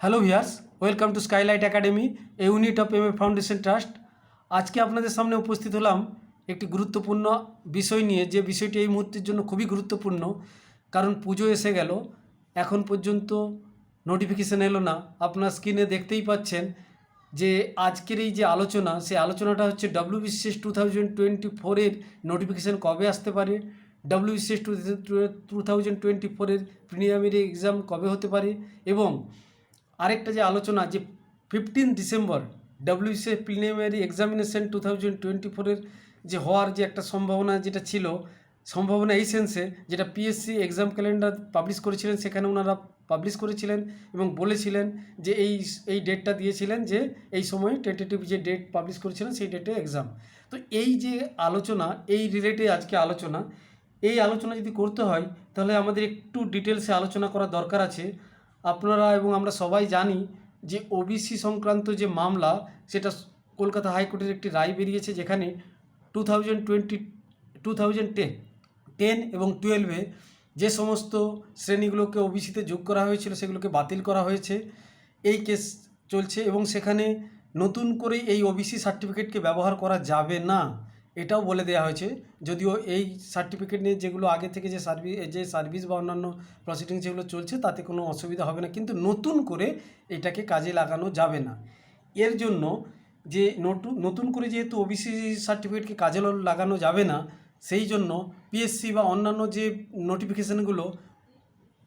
Hello viewers welcome to skylight academy, a unit of M A foundation trust. আজকে আপনাদের সামনে উপস্থিত হলাম একটি গুরুত্বপূর্ণ বিষয় নিয়ে, যে বিষয়টি এই মুহূর্তের জন্য খুবই গুরুত্বপূর্ণ, কারণ পুজো এসে গেল, এখন পর্যন্ত নোটিফিকেশান এলো না। আপনার স্ক্রিনে দেখতেই পাচ্ছেন যে আজকের এই যে আলোচনা সেই আলোচনাটা হচ্ছে W BCS two thousand twenty ফোরের নোটিফিকেশান কবে আসতে পারে? W BCS two two thousand twenty ফোরের প্রিলিমিনারি এক্সাম কবে হতে পারে? এবং আরেকটা যে আলোচনা, যে fifteen December WC preliminary examination two thousand twenty ফোরের যে হওয়ার যে একটা সম্ভাবনা যেটা ছিল, সম্ভাবনা এই সেন্সে যেটা পিএসসি এক্সাম ক্যালেন্ডার পাবলিশ করেছিলেন, সেখানে ওনারা পাবলিশ করেছিলেন এবং বলেছিলেন যে এই এই ডেটটা দিয়েছিলেন যে এই সময় টেন্টেটিভ যে ডেট পাবলিশ করেছিলেন, সেই ডেটে এক্সাম তো এই যে আলোচনা, এই রিলেটে আজকে আলোচনা, এই আলোচনা যদি করতে হয়, তাহলে আমাদের একটু ডিটেলসে আলোচনা করা দরকার আছে। আপনারা এবং আমরা সবাই জানি যে ওবিসি সংক্রান্ত যে মামলা, সেটা কলকাতা হাইকোর্টের একটি রায় বেরিয়েছে যেখানে two thousand twenty two thousand ten ten এবং টুয়েলভে যে সমস্ত শ্রেণীগুলোকে ওবিসিতে যোগ করা হয়েছিল, সেগুলোকে বাতিল করা হয়েছে। এই কেস চলছে এবং সেখানে নতুন করে এই ওবিসি সার্টিফিকেটকে ব্যবহার করা যাবে না। এটাও বলে দেওয়া হয়েছে, যদিও এই সার্টিফিকেট নিয়ে যেগুলো আগে থেকে যে সার্ভিস যে সার্ভিস বা অন্যান্য প্রসিডিং যেগুলো চলছে, তাতে কোনো অসুবিধা হবে না। কিন্তু নতুন করে এটাকে কাজে লাগানো যাবে না। এর জন্য যে নতুন নতুন করে যেহেতু ওবিসি সার্টিফিকেটকে কাজে লাগানো যাবে না, সেই জন্য পিএসসি বা অন্যান্য যে নোটিফিকেশানগুলো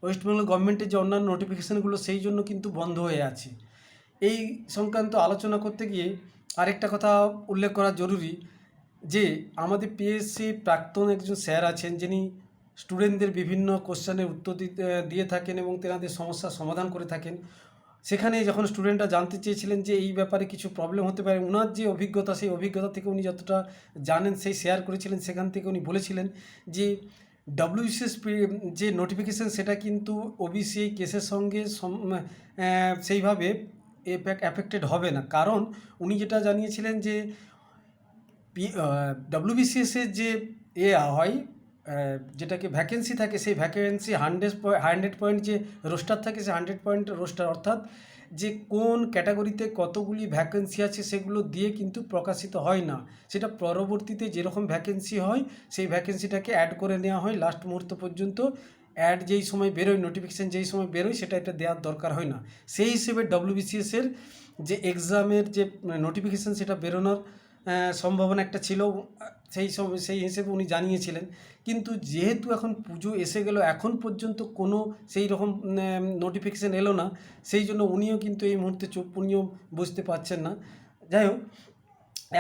ওয়েস্ট বেঙ্গল গভর্নমেন্টের যে অন্যান্য নোটিফিকেশানগুলো সেই জন্য কিন্তু বন্ধ হয়ে আছে। এই সংক্রান্ত আলোচনা করতে গিয়ে আরেকটা কথা উল্লেখ করা জরুরি যে আমাদের পিএসসি প্রাক্তন একজন স্যার আছেন, যিনি স্টুডেন্টদের বিভিন্ন কোশ্চেনের উত্তর দিয়ে থাকেন এবং তেনাদের সমস্যার সমাধান করে থাকেন। সেখানে যখন স্টুডেন্টরা জানতে চেয়েছিলেন যে এই ব্যাপারে কিছু প্রবলেম হতে পারে ওনার যে অভিজ্ঞতা, সেই অভিজ্ঞতা থেকে উনি যতটা জানেন, সেই শেয়ার করেছিলেন। সেখান থেকে উনি বলেছিলেন যে ডাব্লিউসিএস যে নোটিফিকেশান সেটা কিন্তু ওবিসি কেসের সঙ্গে সেইভাবে অ্যাফেক্টেড হবে না। কারণ উনি যেটা জানিয়েছিলেন যে পি ডাব্লিউবিসিএসের যে এ হয় যেটাকে ভ্যাকেন্সি থাকে, সেই ভ্যাকেন্সি হান্ড্রেড হান্ড্রেড পয়েন্ট যে রোস্টার থাকে, সেই হান্ড্রেড পয়েন্ট রোস্টার অর্থাৎ যে কোন ক্যাটাগরিতে কতগুলি ভ্যাকেন্সি আছে সেগুলো দিয়ে কিন্তু প্রকাশিত হয় না। সেটা পরবর্তীতে যেরকম ভ্যাকেন্সি হয়, সেই ভ্যাকেন্সিটাকে অ্যাড করে নেওয়া হয়। লাস্ট মুহূর্ত পর্যন্ত অ্যাড যেই সময় বেরোয় নোটিফিকেশান যেই সময় বেরোয়, সেটা এটা দেওয়ার দরকার হয় না। সেই হিসেবে ডাব্লিউবিসিএসের যে এক্সামের যে নোটিফিকেশান সেটা বেরোনোর সম্ভাবনা একটা ছিল সেই সব, সেই হিসেবে উনি জানিয়েছিলেন। কিন্তু যেহেতু এখন পুজো এসে গেল, এখন পর্যন্ত কোনো সেই রকম নোটিফিকেশান এলো না, সেই জন্য উনিও কিন্তু এই মুহূর্তে চোখ উনিও বুঝতে পারছেন না। যাই হোক,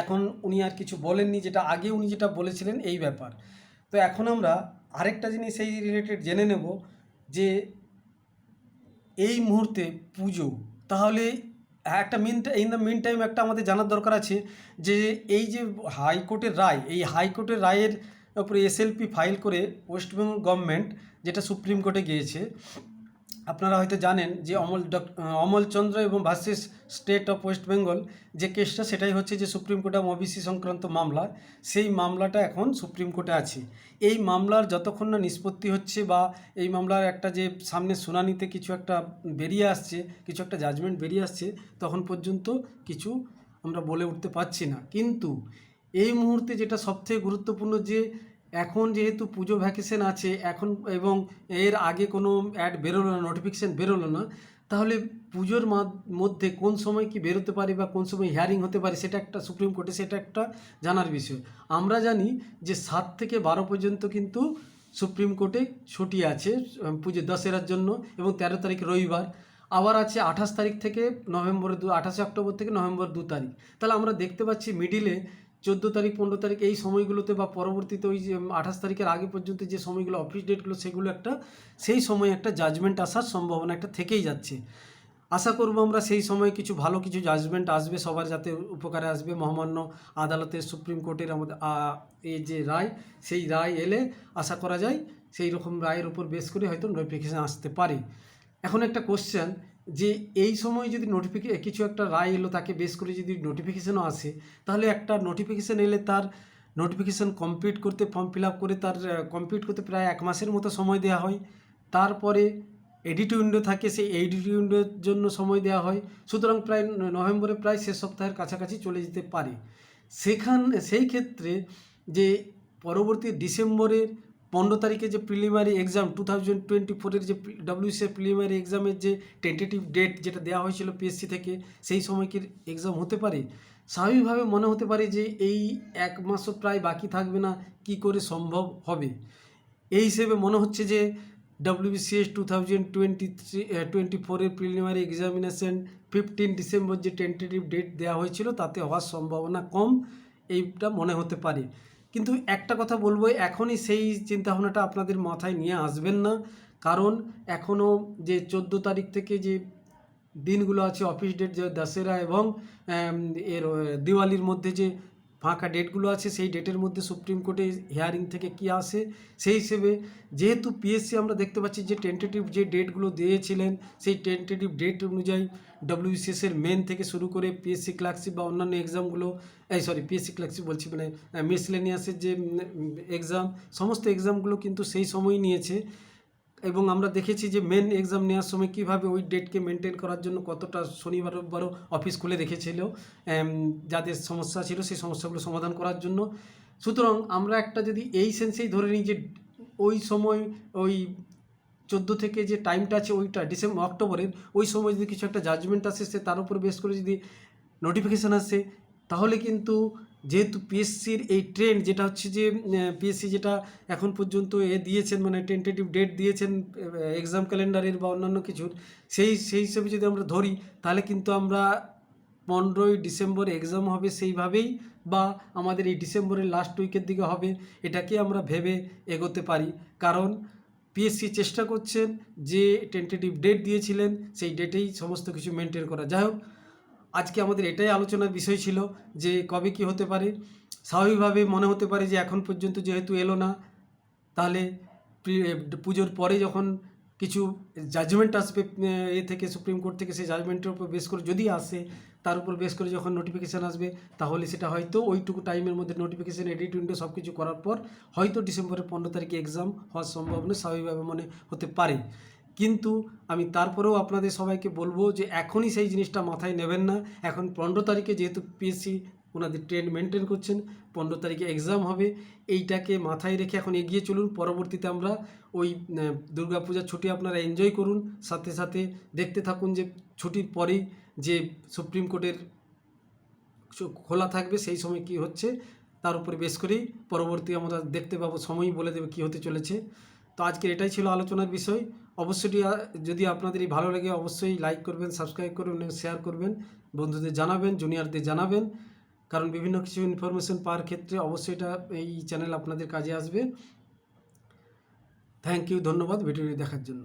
এখন উনি আর কিছু বলেননি, যেটা আগে উনি যেটা বলেছিলেন, এই ব্যাপার। তো এখন আমরা আরেকটা জিনিস এই রিলেটেড জেনে নেব যে, এই মুহূর্তে পুজো, তাহলে একটা mean in the mean time একটা আমাদের জানার দরকার আছে যে এই যে হাইকোর্টের রায়, এই হাইকোর্টের রায়ের উপরে এসএলপি ফাইল করে ওয়েস্ট বেঙ্গল গভর্নমেন্ট যেটা সুপ্রিম কোর্টে গিয়েছে আপনারা হয়তো জানেন যে অমল ডক অমলচন্দ্র এবং versus state of West Bengal যে কেসটা সেটাই হচ্ছে যে সুপ্রিম কোর্টে ওবিসি সংক্রান্ত মামলা, সেই মামলাটা এখন সুপ্রিম কোর্টে আছে। এই মামলার যতক্ষণ না নিষ্পত্তি হচ্ছে বা এই মামলার একটা যে সামনে শুনানিতে কিছু একটা বেরিয়ে আসছে, কিছু একটা জাজমেন্ট বেরিয়ে আসছে, তখন পর্যন্ত কিছু আমরা বলে উঠতে পারছি না। কিন্তু এই মুহূর্তে যেটা সবথেকে গুরুত্বপূর্ণ যে এখন যেহেতু পুজো ভ্যাকেশন আছে, এখন এবং এর আগে কোনো অ্যাড বেরোলো না নোটিফিকেশান বেরোলো না, তাহলে পুজোর মধ্যে কোন সময় কি বেরোতে পারে বা কোন সময় হিয়ারিং হতে পারে সেটা একটা সুপ্রিম কোর্টে সেটা একটা জানার বিষয়। আমরা জানি যে সাত থেকে বারো পর্যন্ত কিন্তু সুপ্রিম কোর্টে ছুটি আছে পুজো দশেরার জন্য এবং তেরো তারিখ রবিবার। আবার আছে আঠাশ তারিখ থেকে নভেম্বর দু, আঠাশে অক্টোবর থেকে নভেম্বর দু তারিখ। তাহলে আমরা দেখতে পাচ্ছি মিডিলে চোদ্দ তারিখ, পনেরো তারিখ এই সময়গুলোতে বা পরবর্তীতে ওই যে আঠাশ তারিখের আগে পর্যন্ত যে সময়গুলো অফিস ডেটগুলো সেগুলো একটা, সেই সময় একটা জাজমেন্ট আসার সম্ভাবনা একটা থেকেই যাচ্ছে। আশা করব আমরা সেই সময় কিছু ভালো কিছু জাজমেন্ট আসবে, সবার যাতে উপকারে আসবে। মহামান্য আদালতের, সুপ্রিম কোর্টের আমাদের এই যে রায়, সেই রায় এলে আশা করা যায়, সেই রকম রায়ের উপর বেস করে হয়তো নোটিফিকেশান আসতে পারে। এখন একটা কোশ্চেন যে এই সময় যদি নোটিফিকে কিছু একটা রায় এলো, তাকে বেস করে যদি নোটিফিকেশানও আসে, তাহলে একটা নোটিফিকেশান এলে তার নোটিফিকেশান কমপ্লিট করতে ফর্ম ফিল আপ করে তার কমপ্লিট করতে প্রায় এক মাসের মতো সময় দেওয়া হয়। তারপরে এডিট উইন্ডো থাকে, সেই এডিট উইন্ডোর জন্য সময় দেওয়া হয়। সুতরাং প্রায় নভেম্বরে প্রায় শেষ সপ্তাহের কাছাকাছি চলে যেতে পারে। সেখান, সেই ক্ষেত্রে যে পরবর্তী ডিসেম্বরের পনেরো তারিখে যে preliminary exam two thousand twenty ফোরের যে ডব্লিউসি প্রিলিমারি এক্সামের যে টেন্টেটিভ ডেট যেটা দেওয়া হয়েছিল পিএসসি থেকে, সেই সময় কি এক্সাম হতে পারে? স্বাভাবিকভাবে মনে হতে পারে যে এই এক মাসও প্রায় বাকি থাকবে না, কি করে সম্ভব হবে? এই হিসেবে মনে হচ্ছে যে WBCS two thousand twenty three twenty ফোরের প্রিলিমিনারি এক্সামিনেশন ফিফটিন ডিসেম্বর যে টেন্টেটিভ ডেট দেওয়া হয়েছিল, তাতে হওয়ার সম্ভাবনা কম, এইটা মনে হতে পারে। কিন্তু একটা কথা বলব, এখনই সেই চিন্তাভাবনাটা আপনাদের মাথায় নিয়ে আসবেন না। কারণ এখনও যে চোদ্দ তারিখ থেকে যে দিনগুলো আছে, অফিস ডেট যে দশেরা এবং এর দিওয়ালির মধ্যে যে ফাঁকা ডেটগুলো আছে, সেই ডেটের মধ্যে সুপ্রিম কোর্টে হিয়ারিং থেকে কি আসে, সেই হিসেবে যেহেতু পিএসসি আমরা দেখতে পাচ্ছি যে টেন্টেটিভ যে ডেটগুলো দিয়েছিলেন, সেই টেন্টেটিভ ডেট অনুযায়ী ডব্লিউসিএস এর মেন থেকে শুরু করে পিএসসি ক্লার্কশিপ বা অন্যান্য এক্সামগুলো এই সরি পিএসসি ক্লার্কশিপ বলছি মানে মিসলেনিয়াসের যে এক্সাম সমস্ত এক্সামগুলো কিন্তু সেই সময় নিয়েছে। এবং আমরা দেখেছি যে মেন এক্সাম নেওয়ার সময় কীভাবে ওই ডেটকে মেনটেন করার জন্য কতটা শনিবার, রোববারও অফিস খুলে রেখেছিল যাদের সমস্যা ছিল সেই সমস্যাগুলো সমাধান করার জন্য। সুতরাং আমরা একটা যদি এই সেন্সেই ধরে নিই যে ওই সময় ওই চোদ্দ থেকে যে টাইমটা আছে ওইটা ডিসেম্বর অক্টোবরের, ওই সময় যদি কিছু একটা জাজমেন্ট আসে, সে তার উপর বেস করে যদি নোটিফিকেশান আসে, তাহলে কিন্তু যেহেতু পিএসসির এই ট্রেন্ড যেটা হচ্ছে যে পিএসসি যেটা এখন পর্যন্ত এ দিয়েছেন মানে টেন্টেটিভ ডেট দিয়েছেন এক্সাম ক্যালেন্ডারের বা অন্যান্য কিছুর, সেই সেই হিসেবে যদি আমরা ধরি, তাহলে কিন্তু আমরা পনেরোই ডিসেম্বর এক্সাম হবে সেইভাবেই বা আমাদের এই ডিসেম্বরের লাস্ট উইকের দিকে হবে, এটাকে আমরা ভেবে এগোতে পারি। কারণ পিএসসি চেষ্টা করছেন যে টেন্টেটিভ ডেট দিয়েছিলেন, সেই ডেটেই সমস্ত কিছু মেনটেন করা। যাই হোক আজকে আমাদের এটাই আলোচনার বিষয় ছিল যে কবে কি হতে পারে। স্বাভাবিকভাবে মনে হতে পারে যে এখন পর্যন্ত যেহেতু এলো না, তাহলে পুজোর পরে যখন কিছু জাজমেন্ট আসবে, এ থেকে সুপ্রিম কোর্ট থেকে সেই জাজমেন্টের উপর বেস করে যদি আসে, তার উপর বেস করে যখন নোটিফিকেশান আসবে, তাহলে সেটা হয়তো ওইটুকু টাইমের মধ্যে নোটিফিকেশান এডিট উইন্ডো সব কিছু করার পর হয়তো ডিসেম্বরের পনেরো তারিখে এক্সাম হওয়ার সম্ভাবনা স্বাভাবিকভাবে মনে হতে পারে। কিন্তু আমি তারপরেও আপনাদের সবাইকে বলব যে এখনই সেই জিনিসটা মাথায় নেবেন না। এখন পনেরো তারিখে যেহেতু পিএসসি ওনাদের ট্রেন্ড মেনটেন করছেন, পনেরো তারিখে এক্সাম হবে, এইটাকে মাথায় রেখে এখন এগিয়ে চলুন। পরবর্তীতে আমরা ওই দুর্গাপূজার ছুটি আপনারা এনজয় করুন। সাথে সাথে দেখতে থাকুন যে ছুটির পরেই যে সুপ্রিম কোর্টের খোলা থাকবে সেই সময় কি হচ্ছে। তার উপরে বেশ করেই পরবর্তী আমরা দেখতে পাবো, সময়ই বলে দেবে কী হতে চলেছে। তো আজকের এটাই ছিল আলোচনার বিষয়। অবশ্যই যদি আপনাদের এই ভালো লাগে অবশ্যই লাইক করবেন সাবস্ক্রাইব করবেন শেয়ার করবেন। বন্ধুদের জানাবেন জুনিয়রদের জানাবেন। কারণ বিভিন্ন কিছু ইনফরমেশন পাওয়ার ক্ষেত্রে অবশ্যই এটা এই চ্যানেল আপনাদের কাজে আসবে। থ্যাংক ইউ ধন্যবাদ। ভিডিওটি দেখার জন্য।